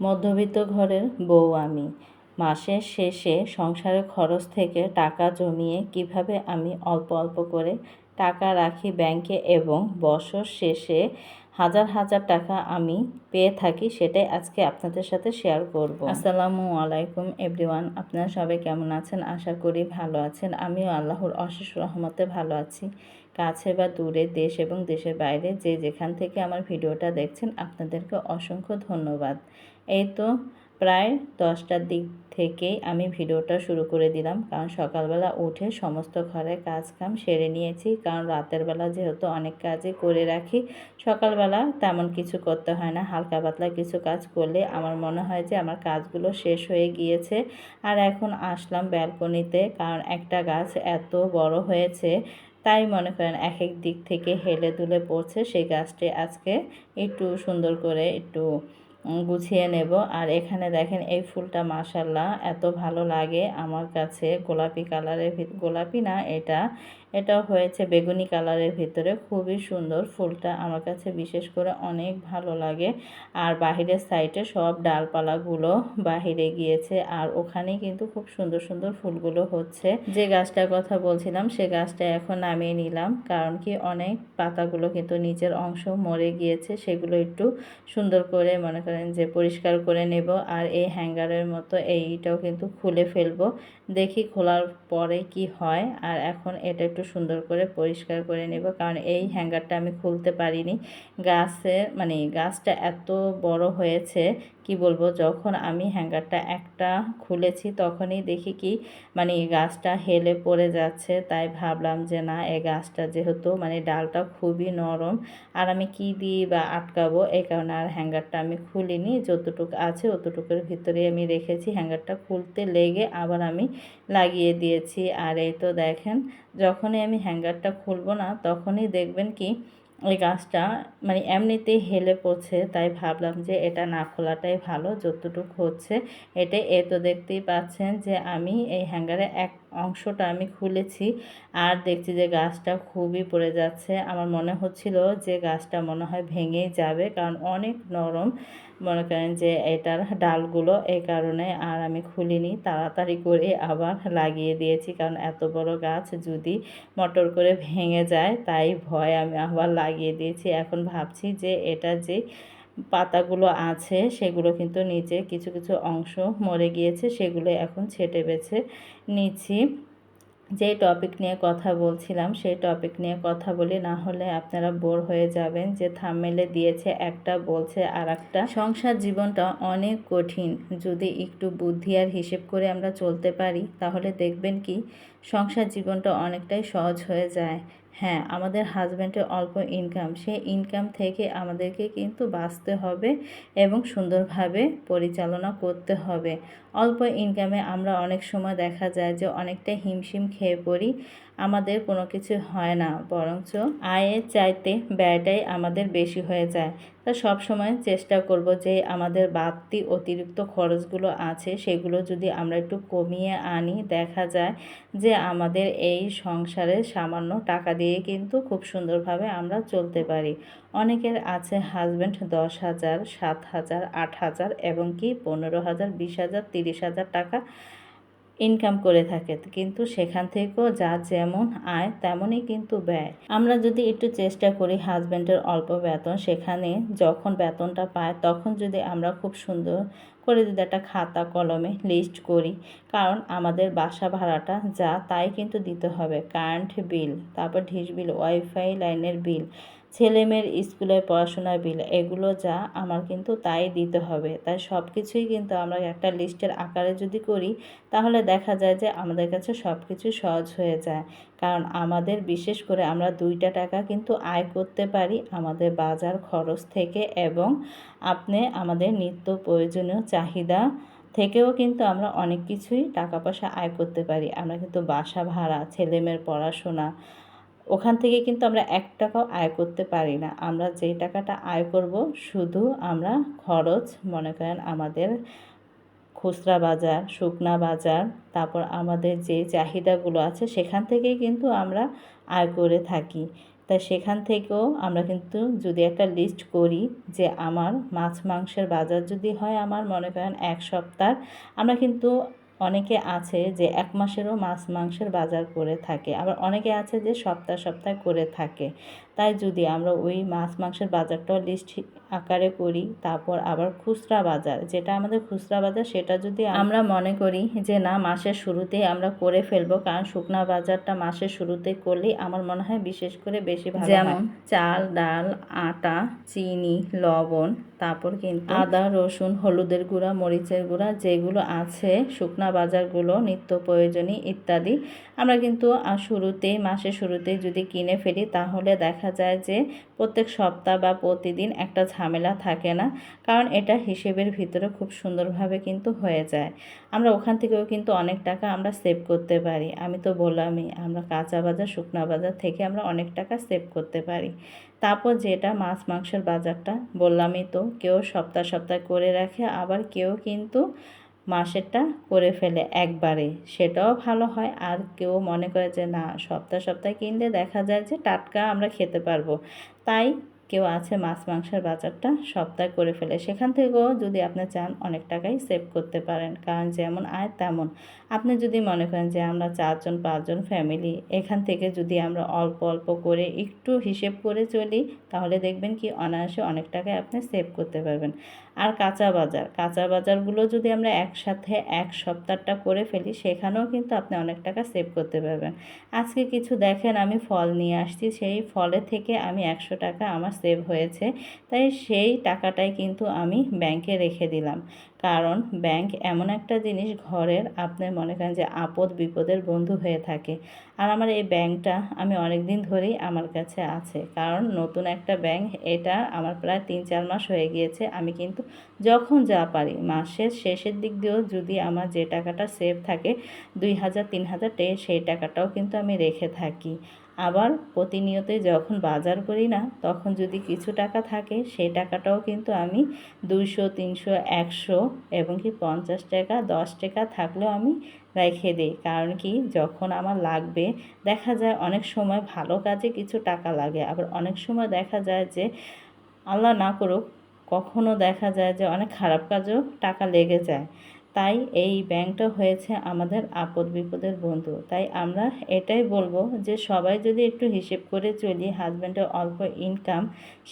মধ্যবিত্ত ঘরের বউ আমি। মাসের শেষে সংসারের খরচ থেকে টাকা জমিয়ে কীভাবে আমি অল্প অল্প করে টাকা রাখি ব্যাংকে এবং বছর শেষে হাজার হাজার টাকা আমি পেয়ে থাকি সেটাই আজকে আপনাদের সাথে শেয়ার করব। আসসালামু আলাইকুম এভরিওয়ান আপনারা সবাই কেমন আছেন? আশা করি ভালো আছেন। আমিও আল্লাহর অশেষ রহমতে ভালো আছি। কাছে বা দূরে দেশ এবং দেশের বাইরে যে যেখান থেকে আমার ভিডিওটা দেখছেন, আপনাদেরকে অসংখ্য ধন্যবাদ। এই তো প্রায় দশটার দিক থেকেই আমি ভিডিওটা শুরু করে দিলাম। কারণ সকালবেলা উঠে সমস্ত ঘরের কাজ কাম সেরে নিয়েছি। কারণ রাতের বেলা যেহেতু অনেক কাজই করে রাখি, সকালবেলা তেমন কিছু করতে হয় না। হালকা পাতলা কিছু কাজ করলে আমার মনে হয় যে আমার কাজগুলো শেষ হয়ে গিয়েছে। আর এখন আসলাম ব্যালকনিতে, কারণ একটা গাছ এত বড় হয়েছে, তাই মনে করেন এক এক দিক থেকে হেলে দুলে পড়ছে। সেই গাছটি আজকে একটু সুন্দর করে একটু গুছিয়ে নেব। আর এখানে দেখেন এই ফুলটা মাসাল্লাহ এত ভালো লাগে আমার কাছে। গোলাপি কালারের গোলাপি না, এটা এটা হয়েছে বেগুনি কালারের ভিতরে। খুবই সুন্দর ফুলটা আমার কাছে বিশেষ করে অনেক ভালো লাগে। আর বাহিরের সাইডে সব ডালপালাগুলো বাহিরে গিয়েছে আর ওখানেই কিন্তু খুব সুন্দর সুন্দর ফুলগুলো হচ্ছে। যে গাছটার কথা বলছিলাম, সে গাছটা এখন নামিয়ে নিলাম কারণ কি অনেক পাতাগুলো কিন্তু নিচের অংশ মরে গিয়েছে। সেগুলো একটু সুন্দর করে মনে করেন যে পরিষ্কার করে নেব আর এই হ্যাঙ্গারের মতো এইটাও কিন্তু খুলে ফেলব। দেখি খোলার পরে কি হয়। আর এখন এটা একটু সুন্দর করে পরিষ্কার করে নেব, কারণ এই হ্যাঙ্গারটা আমি খুলতে পারিনি। গাছে মানে গাছটা এত বড় হয়েছে কি বলব, যখন আমি হ্যাঙ্গারটা একটা খুলেছি তখনই দেখি কি মানে গাছটা হেলে পড়ে যাচ্ছে। তাই ভাবলাম যে না, এই গাছটা যেহেতু মানে ডালটা খুবই নরম, আর আমি কি দিয়ে বা আটকাবো? এই কারণে আর হ্যাঙ্গারটা আমি খুলিনি। যতটুকু আছে অতটুকুর ভিতরে আমি রেখেছি। হ্যাঙ্গারটা খুলতে লেগে আবার আমি লাগিয়ে দিয়েছি। আর এই তো দেখেন, যখনই আমি হ্যাঙ্গারটা খুলবো না, তখনই দেখবেন কি ওই গাছটা মানে এমনিতেই হেলে পড়ছে, তাই ভাবলাম যে এটা না খোলাটাই ভালো, যতটুকু হচ্ছে। এটা এ তো দেখতেই পাচ্ছেন যে আমি এই হ্যাঙ্গারে এক অংশটা আমি খুলেছি আর দেখছি যে গাছটা খুবই পড়ে যাচ্ছে। আমার মনে হচ্ছিল যে গাছটা মনে হয় ভেঙেই যাবে কারণ অনেক নরম। মনে করেন যে এটার ডালগুলো এই কারণে আর আমি খুলিনি। তাড়াতাড়ি করে আবার লাগিয়ে দিয়েছি কারণ এত বড় গাছ যদি মটর করে ভেঙে যায় তাই ভয় আমি আবার লাগিয়ে দিয়েছি। এখন ভাবছি যে এটা যে পাতাগুলো আছে, সেগুলো কিন্তু নিচে কিছু কিছু অংশ মরে গিয়েছে, সেগুলো এখন ছেটে বেছে নিচ্ছি। যে টপিক নিয়ে কথা বলছিলাম, সেই টপিক নিয়ে কথা বলি, না হলে আপনারা বোর হয়ে যাবেন যে থামেলে দিয়েছে একটা, বলছে আর একটা সংসার জীবনটা অনেক কঠিন। যদি একটু বুদ্ধি আর হিসেব করে আমরা চলতে পারি, তাহলে দেখবেন কি, সংসার জীবনটা অনেকটাই সহজ হয়ে যায়। হ্যাঁ আমাদের হাজব্যান্ডের অল্প ইনকাম সেই ইনকাম থেকে আমাদেরকে কিন্তু বাঁচতে হবে এবং সুন্দরভাবে পরিচালনা করতে হবে। অল্প ইনকামে আমরা অনেক সময় দেখা যায় যে অনেকটা হিমশিম খেয়ে পড়ি। আমাদের কোনো কিছু হয় না, বরঞ্চ আয়ের চাইতে ব্যয়টাই আমাদের বেশি হয়ে যায়। তা সব সময় চেষ্টা করব যে আমাদের বাড়তি অতিরিক্ত খরচগুলো আছে, সেগুলো যদি আমরা একটু কমিয়ে আনি। দেখা যায় যে আমাদের এই সংসারে সামান্য টাকা দিয়ে কিন্তু খুব সুন্দরভাবে আমরা চলতে পারি। অনেকের আছে হাজব্যান্ড দশ হাজার, সাত হাজার, আট হাজার এবং কি পনেরো হাজার, বিশ হাজার, তিরিশ হাজার টাকা ইনকাম করে থাকে। কিন্তু সেখান থেকেও যা যেমন আয়, তেমনই কিন্তু ব্যয়। আমরা যদি একটু চেষ্টা করি হাজব্যান্ডের অল্প বেতন, সেখানে যখন বেতনটা পায়, তখন যদি আমরা খুব সুন্দর করে যদি একটা খাতা, কলমে লিস্ট করি, কারণ আমাদের বাসা ভাড়াটা যা, তাই কিন্তু দিতে হবে। কারেন্ট বিল তারপর ঢিস বিল ওয়াইফাই লাইনের বিল ছেলে মেয়ের স্কুলের পড়াশোনার বিল, এগুলো যা, আমার কিন্তু তাই দিতে হবে। তাই সব কিছুই কিন্তু আমরা একটা লিস্টের আকারে যদি করি, তাহলে দেখা যায় যে আমাদের কাছে সব কিছু সহজ হয়ে যায়। কারণ আমাদের বিশেষ করে আমরা দুইটা টাকা কিন্তু আয় করতে পারি আমাদের বাজার খরচ থেকে এবং আপনি আমাদের নিত্য প্রয়োজনীয় চাহিদা থেকেও কিন্তু আমরা অনেক কিছুই টাকা পয়সা আয় করতে পারি। আমরা কিন্তু বাসা ভাড়া, ছেলেমেয়ের পড়াশোনা ওখান থেকে কিন্তু আমরা এক টাকাও আয় করতে পারি না। আমরা যেই টাকাটা আয় করব, শুধু আমরা খরচ, মনে করেন আমাদের খুচরা বাজার, শুকনা বাজার, তারপর আমাদের যে চাহিদাগুলো আছে, সেখান থেকেই কিন্তু আমরা আয় করে থাকি। তাই সেখান থেকেও আমরা কিন্তু যদি একটা লিস্ট করি যে আমার মাছ, মাংসের বাজার যদি হয় আমার মনে করেন এক সপ্তাহ, আমরা কিন্তু অনেকে আছে যে এক মাসেরও মাছ মাংসের বাজার করে থাকে, আবার অনেকে আছে যে সপ্তাহ সপ্তাহ করে থাকে। তাই যদি আমরা ওই মাছ মাংসের বাজারটাও লিস্ট আকারে করি তারপর আবার খুচরা বাজার। যেটা আমাদের খুচরা বাজার সেটা যদি আমরা মনে করি যে না মাসের শুরুতেই আমরা করে ফেলব কারণ শুকনা বাজারটা মাসের শুরুতে করলেই আমার মনে হয় বিশেষ করে বেশি ভালো যেমন চাল ডাল আটা চিনি লবণ তারপর কিন্তু আদা রসুন হলুদের গুঁড়া মরিচের গুঁড়া যেগুলো আছে শুকনা বাজারগুলো নিত্য প্রয়োজনীয় ইত্যাদি আমরা কিন্তু শুরুতে মাসের শুরুতে যদি কিনে ফেলি তাহলে দেখা যায় যে প্রত্যেক সপ্তাহ বা প্রতিদিন একটা ঝামেলা থাকে না। কারণ এটা হিসেবের ভিতরে খুব সুন্দরভাবে কিন্তু হয়ে যায়। আমরা ওখান থেকেও কিন্তু অনেক টাকা আমরা সেভ করতে পারি। আমি তো বললামই, আমরা কাঁচা বাজার, শুকনা বাজার থেকে আমরা অনেক টাকা সেভ করতে পারি। তারপর যেটা মাছ, মাংসের বাজারটা বললামই তো, কেউ সপ্তাহ সপ্তাহ করে রাখে, আবার কেউ কিন্তু মাসেরটা করে ফেলে একবারে। সেটাও ভালো হয়। আর কেউ মনে করে যে, না, সপ্তাহ সপ্তাহে কিনলে দেখা যায় যে টাটকা আমরা খেতে পারব। তাই কেউ আছে মাছ মাংসের বাজারটা সপ্তাহে করে ফেলে, সেখান থেকেও যদি আপনি চান অনেক টাকাই সেভ করতে পারেন। কারণ যেমন আয়, তেমন। আপনি যদি মনে করেন যে আমরা চারজন, পাঁচজন ফ্যামিলি এখান থেকে যদি আমরা অল্প অল্প করে একটু হিসেব করে চলি, তাহলে দেখবেন কি অনায়াসে অনেক টাকায় আপনি সেভ করতে পারবেন। আর কাঁচা বাজার, কাঁচা বাজারগুলো যদি আমরা একসাথে এক সপ্তাহটা করে ফেলি, সেখানেও কিন্তু আপনি অনেক টাকা সেভ করতে পারবেন। আজকে কিছু দেখেন, আমি ফল নিয়ে আসছি, সেই ফলের থেকে আমি একশো টাকা আমার সেভ হয়েছে তাই সেই টাকাটাই কিন্তু আমি ব্যাংকে রেখে দিলাম। কারণ ব্যাংক এমন একটা জিনিস ঘরের, আপনি মনে করেন যে আপদ বিপদের বন্ধু হয়ে থাকে। আর আমার এই ব্যাংকটা আমি অনেক দিন ধরেই আমার কাছে আছে। কারণ নতুন একটা ব্যাংক, এটা আমার প্রায় তিন চার মাস হয়ে গিয়েছে। আমি কিন্তু যখন যা পারি, মাসের শেষের দিক দিয়েও যদি আমার যে টাকাটা সেভ থাকে, দুই হাজার, তিন হাজার সেই টাকাটাও কিন্তু আমি রেখে থাকি। আবার প্রতিনিয়তই যখন বাজার করি না, তখন যদি কিছু টাকা থাকে, সেই টাকাটাও কিন্তু আমি দুইশো, তিনশো, একশো এবং কি পঞ্চাশ টাকা, দশ টাকা থাকলেও আমি রেখে দিই। কারণ কি, যখন আমার লাগবে, দেখা যায় অনেক সময় ভালো কাজে কিছু টাকা লাগে। আবার অনেক সময় দেখা যায় যে, আল্লাহ না করুক, কখনো দেখা যায় যে অনেক খারাপ কাজেও টাকা লেগে যায়। তাই এই ব্যাংকটা হয়েছে আমাদের আপদ বিপদের বন্ধু। তাই আমরা এটাই বলব যে সবাই যদি একটু হিসেব করে চলি হাজব্যান্ডের অল্প ইনকাম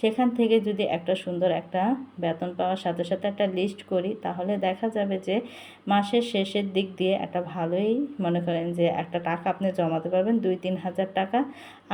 সেখান থেকে যদি একটা সুন্দর একটা বেতন পাওয়ার সাথে সাথে একটা লিস্ট করি, তাহলে দেখা যাবে যে মাসের শেষের দিক দিয়ে একটা ভালোই মনে করেন যে একটা টাকা আপনি জমাতে পারবেন, দুই তিন হাজার টাকা।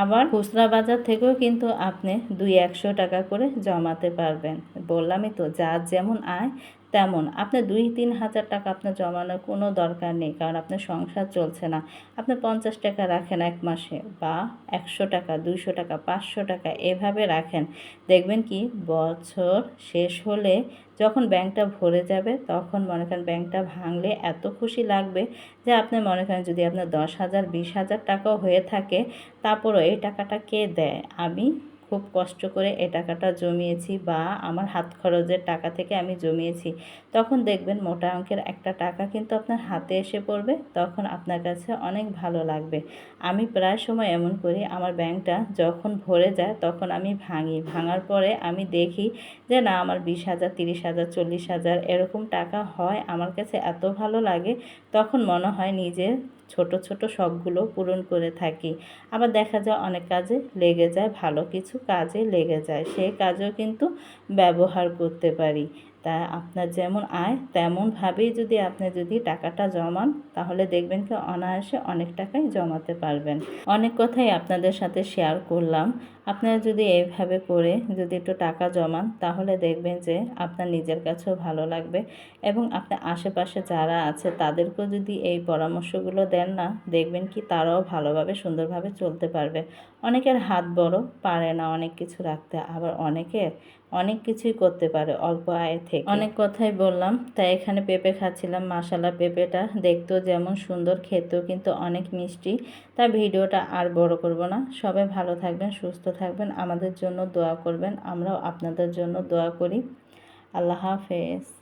আবার খুচরা বাজার থেকেও কিন্তু আপনি দুই একশো টাকা করে জমাতে পারবেন। বললামই তো, যার যেমন আয় তেমন। আপনার দুই তিন হাজার টাকা আপনার জমানোর কোনো দরকার নেই, কারণ আপনার সংসার চলছে না। আপনি পঞ্চাশ টাকা রাখেন এক মাসে বা একশো টাকা, দুইশো টাকা, পাঁচশো টাকা, এভাবে রাখেন। দেখবেন কি, বছর শেষ হলে যখন ব্যাংকটা ভরে যাবে, তখন মনে করেন ব্যাংকটা ভাঙলে এত খুশি লাগবে যে আপনি মনে করেন যদি আপনার দশ হাজার, বিশ হাজার টাকাও হয়ে থাকে, তারপরও এই টাকাটা কে দেয়? আমি খুব কষ্ট করে এ টাকাটা জমিয়েছি বা আমার হাত খরচের টাকা থেকে আমি জমিয়েছি। তখন দেখবেন মোটা অঙ্কের একটা টাকা কিন্তু আপনার হাতে এসে পড়বে, তখন আপনার কাছে অনেক ভালো লাগবে। আমি প্রায় সময় এমন করি, আমার ব্যাংকটা যখন ভরে যায় তখন আমি ভাঙি। ভাঙার পরে আমি দেখি যে, না, আমার বিশ হাজার, তিরিশ হাজার, চল্লিশ হাজার এরকম টাকা হয়, আমার কাছে এত ভালো লাগে। তখন মনে হয় নিজের ছোট ছোট শখগুলো পূরণ করে থাকি। আবার দেখা যায় অনেক কাজে লেগে যায়, ভালো কিছু কাজে লেগে যায়, সে কাজও কিন্তু ব্যবহার করতে পারি। তা আপনার যেমন আয়, তেমনভাবেই যদি আপনি যদি টাকাটা জমান, তাহলে দেখবেন কি অনায়াসে অনেক টাকাই জমাতে পারবেন। অনেক কথাই আপনাদের সাথে শেয়ার করলাম। আপনারা যদি এইভাবে করে যদি একটু টাকা জমান, তাহলে দেখবেন যে আপনার নিজের কাছেও ভালো লাগবে এবং আপনার আশেপাশে যারা আছে, তাদেরকেও যদি এই পরামর্শগুলো দেন না, দেখবেন কি তারাও ভালোভাবে, সুন্দরভাবে চলতে পারবে। অনেকের হাত বড়, পারে না অনেক কিছু রাখতে, আবার অনেকের অনেক কিছুই করতে পারে অল্প আয় থেকে। অনেক কথাই বললাম, তাই এখানে পেঁপে খাচ্ছিলাম মাসালা পেঁপেটা। দেখতেও যেমন সুন্দর, খেতেও কিন্তু অনেক মিষ্টি। তা ভিডিওটা আর বড় করব না। সবাই ভালো থাকবেন, সুস্থ থাকবেন, আমাদের জন্য দোয়া করবেন, আমরাও আপনাদের জন্য দোয়া করি। আল্লাহ হাফেজ।